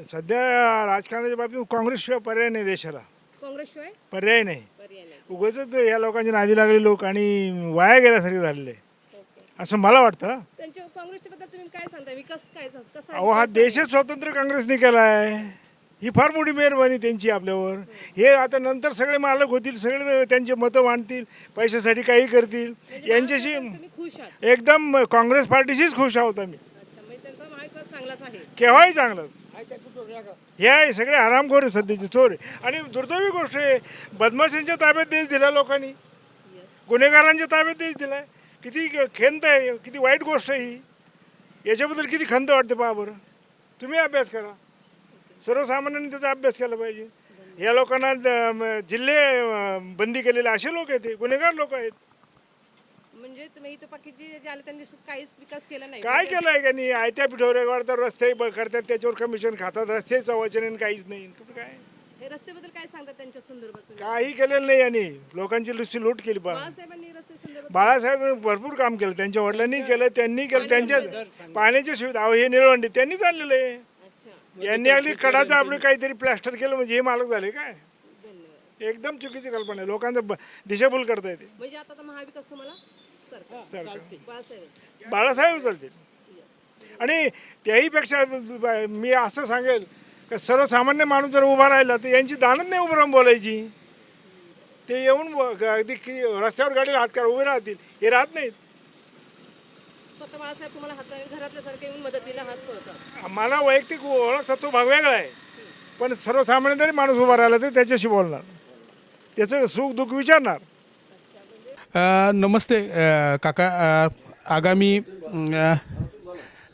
सध्या राजकारणाच्या बाबतीत काँग्रेसशिवाय पर्याय नाही देशाला. काँग्रेसशिवाय? पर्याय नाही. पर्याय नाही. उगाच या लोकांची नादी लागले लोक आणि वाया गेल्यासारखे झालेले. ओके. असं मला वाटतं. त्यांच्या काँग्रेसच्या बद्दल तुम्ही काय सांगता? विकास काय कसा अहो हा? देशच स्वतंत्र काँग्रेसने केला आहे ही फार मोठी मेहरबानी त्यांची आपल्यावर. हे आता नंतर सगळे मालक होतील सगळे त्यांचे मतं मांडतील पैशासाठी काही करतील. म्हणजे यांच्याशी महाविकास तुम्ही खुश आहात. एकदम काँग्रेस पार्टीशीच खुश आहोत आम्ही. अच्छा म्हणजे त्यांचा महाविकास चांगलाच आहे. केव्हाही चांगलंच. हे आहे सगळे आरामखोर आहे सध्याचे चोर. आहे. आणि दुर्दैवी गोष्ट आहे बदमाशांच्या ताब्यात देश दिला लोकांनी. गुन्हेगारांच्या ताब्यात देश दिलाय किती खंत आहे किती वाईट गोष्ट आहे ही. याच्याबद्दल किती खंत वाटते पहा बरं. तुम्ही अभ्यास करा. सर्वसामान्यांनी त्याचा अभ्यास केला पाहिजे. या लोकांना द- म- जिल्हे अं, बंदी केलेले असे लोक आहेत ते गुन्हेगार लोक आहेत. म्हणजे तुम्ही इथं बाकीचे जे आले त्यांनी काहीच विकास केला नाही. काय केलं आहे का नाही आयत्या पिठवरे वाढतात रस्ते ब- करतात त्याच्यावर कमिशन खातात. रस्त्याचं वचन आहे, काहीच नाही. कुठं काय? हे रस्त्याबद्दल काय सांगतात त्यांच्या संदर्भात तुम्ही? काही केलेलं नाही यांनी. लोकांची लुची लूट केली पहा बाळासाहेबांनी रस्ते संदर्भात भरपूर काम केलं. त्यांच्या वडिलांनी केलं त्यांनी केलं त्यांच्या पाण्याची सुविधा. अहो हे निळवंडी त्यांनीच आणलेलं आहे. अच्छा. यांनी अगदी कडाचं आपलं काहीतरी प्लॅस्टर केलं म्हणजे हे मालक झाले काय? धन्यवाद. एकदम चुकीची कल्पना आहे. लोकांचं ब- दिशाभूल करता येते म्हणजे आता तर महाविकास तुम्हाला सरकार. सरकार. बाळासाहेब. चालतील. आणि त्याहीपेक्षा मी असं सांगेल का सर्वसामान्य माणूस जर उभा राहिला तर यांची दानच नाही उभं राहून बोलायची. ते येऊन अगदी रस्त्यावर गाडीला हात करा उभे राहतील. हे राहत नाहीत. स्वतः बाळासाहेब तुम्हाला हात घरातल्यासारखे येऊन मदतीला हात पुरवतात मला वैयक्तिक ओळख तो भाग वेगळा आहे. पण सर्वसामान्य जरी माणूस उभा राहिला तर त्याच्याशी बोलणार. त्याचं सुख दुःख विचारणार. नमस्ते काका. आगामी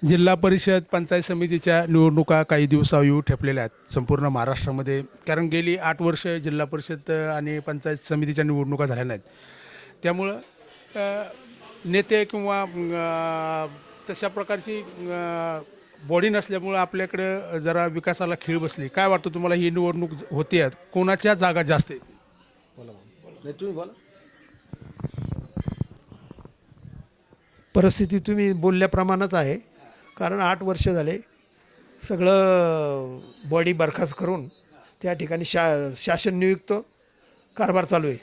जिल्हा परिषद पंचायत समितीच्या निवडणुका काही दिवसावर ठेपलेल्या आहेत संपूर्ण महाराष्ट्रामध्ये. कारण गेली आठ वर्ष जिल्हा परिषद आणि पंचायत समितीच्या निवडणुका झाल्या नाहीत. त्यामुळं नेते किंवा तशा प्रकारची बॉडी नसल्यामुळं आपल्याकडं जरा विकासाला खीळ बसली. काय वाटतं तुम्हाला ही निवडणूक होते? आहेत कोणाच्या जागा जास्त आहेत? परिस्थिती तुम्ही बोलल्याप्रमाणेच आहे. कारण आठ वर्ष झाले सगळं बॉडी बरखास्त करून त्या ठिकाणी शा शासन नियुक्त कारभार चालू आहे.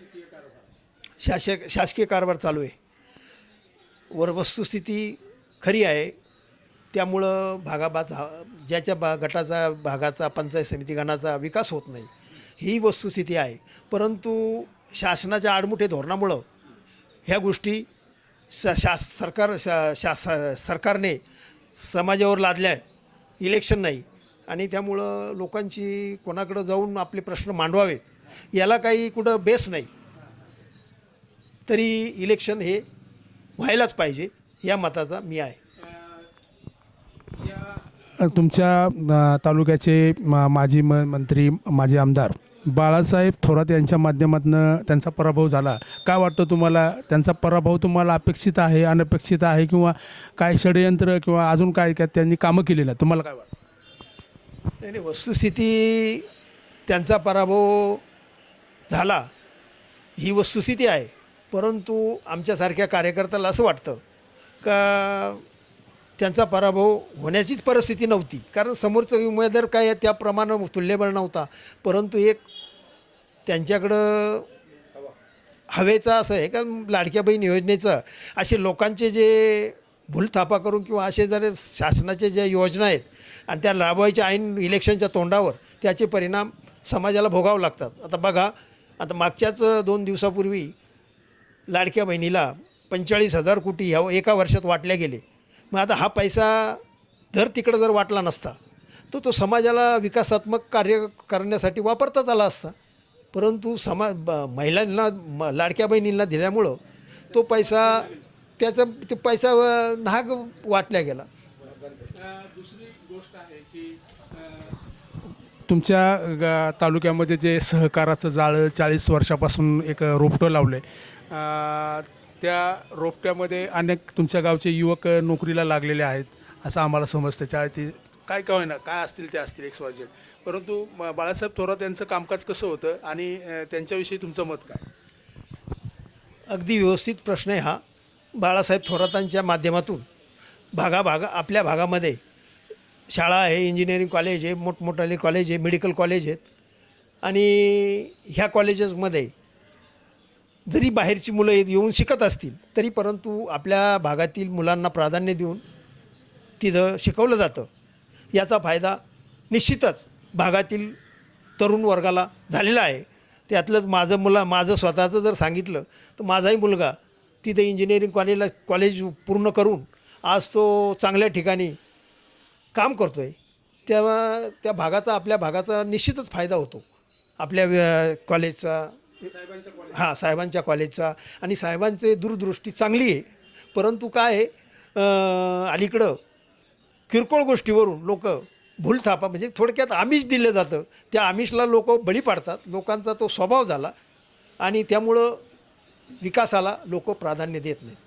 शासक शासकीय कारभार चालू आहे. वर वस्तुस्थिती खरी आहे. त्यामुळं भागाबाद ज्याच्या बा गटाचा भागाचा पंचायत समिती गणाचा विकास होत नाही. ही वस्तुस्थिती आहे. परंतु शासनाच्या आडमुठे धोरणामुळं ह्या गोष्टी श शास सरकार शा शास सरकारने समाजावर लादल्या. आहे इलेक्शन नाही. आणि त्यामुळं लोकांची कोणाकडं जाऊन आपले प्रश्न मांडवावेत याला काही कुठं बेस नाही. तरी इलेक्शन हे व्हायलाच पाहिजे या मताचा मी आहे. तुमच्या तालुक्याचे मा माजी म मंत्री माजी आमदार बाळासाहेब थोरात यांच्या माध्यमातून त्यांचा पराभव झाला. काय वाटतं तुम्हाला? त्यांचा पराभव तुम्हाला अपेक्षित आहे अनपेक्षित आहे किंवा काय षडयंत्र किंवा अजून काय काय त्यांनी कामं केलेलं आहे तुम्हाला काय वाटतं? नाही नाही वस्तुस्थिती त्यांचा पराभव झाला ही वस्तुस्थिती आहे. परंतु आमच्यासारख्या कार्यकर्त्याला असं वाटतं का त्यांचा पराभव होण्याचीच परिस्थिती नव्हती. कारण समोरचं उमेदवार काय त्याप्रमाणे तुल्यबळ नव्हता. परंतु एक त्यांच्याकडं हवेचा असं आहे का लाडक्या बहीण योजनेचं असे लोकांचे जे भूलथापा करून किंवा असे जर शासनाचे ज्या योजना आहेत आणि त्या राबवायच्या ऐन इलेक्शनच्या तोंडावर त्याचे परिणाम समाजाला भोगावं लागतात. आता बघा आता मागच्याच दोन दिवसापूर्वी लाडक्या बहिणीला पंचेचाळीस हजार कोटी ह्या एका वर्षात वाटल्या गेले. मग आता हा पैसा जर तिकडं जर वाटला नसता तर तो समाजाला विकासात्मक कार्य करण्यासाठी वापरताच आला असता. परंतु समा ब महिलांना म लाडक्या बहिणींना दिल्यामुळं तो पैसा त्याचा ते पैसा महाग वाटल्या गेला. दुसरी गोष्ट आहे की तुमच्या ग- तालुक्यामध्ये जे सहकाराचं जाळं चाळीस वर्षापासून एक रोपटं लावलं आहे त्या रोपट्यामध्ये अनेक तुमच्या गावचे युवक नोकरीला लागलेले आहेत असं आम्हाला समजतं. चाळती काय काय होईना काय असतील ते असतील एक्स वाय झेड परंतु बाळासाहेब थोरात यांचं कामकाज कसं होतं आणि त्यांच्याविषयी तुमचं मत काय? अगदी व्यवस्थित प्रश्न आहे हा. बाळासाहेब थोरातांच्या माध्यमातून भागाभागा आपल्या भागामध्ये शाळा आहे इंजिनिअरिंग कॉलेज आहे मोठमोठाले कॉलेज आहे मेडिकल कॉलेज आहेत. आणि ह्या कॉलेजेसमध्ये जरी बाहेरची मुलं येऊन शिकत असतील तरी परंतु आपल्या भागातील मुलांना प्राधान्य देऊन तिथं शिकवलं जातं. याचा फायदा निश्चितच भागातील तरुण वर्गाला झालेला आहे. त्यातलंच माझं मुला माझं स्वतःचं जर सांगितलं तर माझाही मुलगा तिथे इंजिनिअरिंग कॉलेजला कॉलेज पूर्ण करून आज तो चांगल्या ठिकाणी काम करतो आहे तेव्हा त्या भागाचा आपल्या भागाचा निश्चितच फायदा होतो. आपल्या कॉलेजचा हां साहेबांच्या कॉलेजचा आणि साहेबांचे दूरदृष्टी चांगली आहे. परंतु काय आहे अलीकडं किरकोळ गोष्टीवरून लोक भूलथापा म्हणजे थोडक्यात आमिष दिलं जातं. त्या आमिषला लोक बळी पाडतात. लोकांचा तो स्वभाव झाला. आणि त्यामुळं विकासाला लोक प्राधान्य देत नाहीत.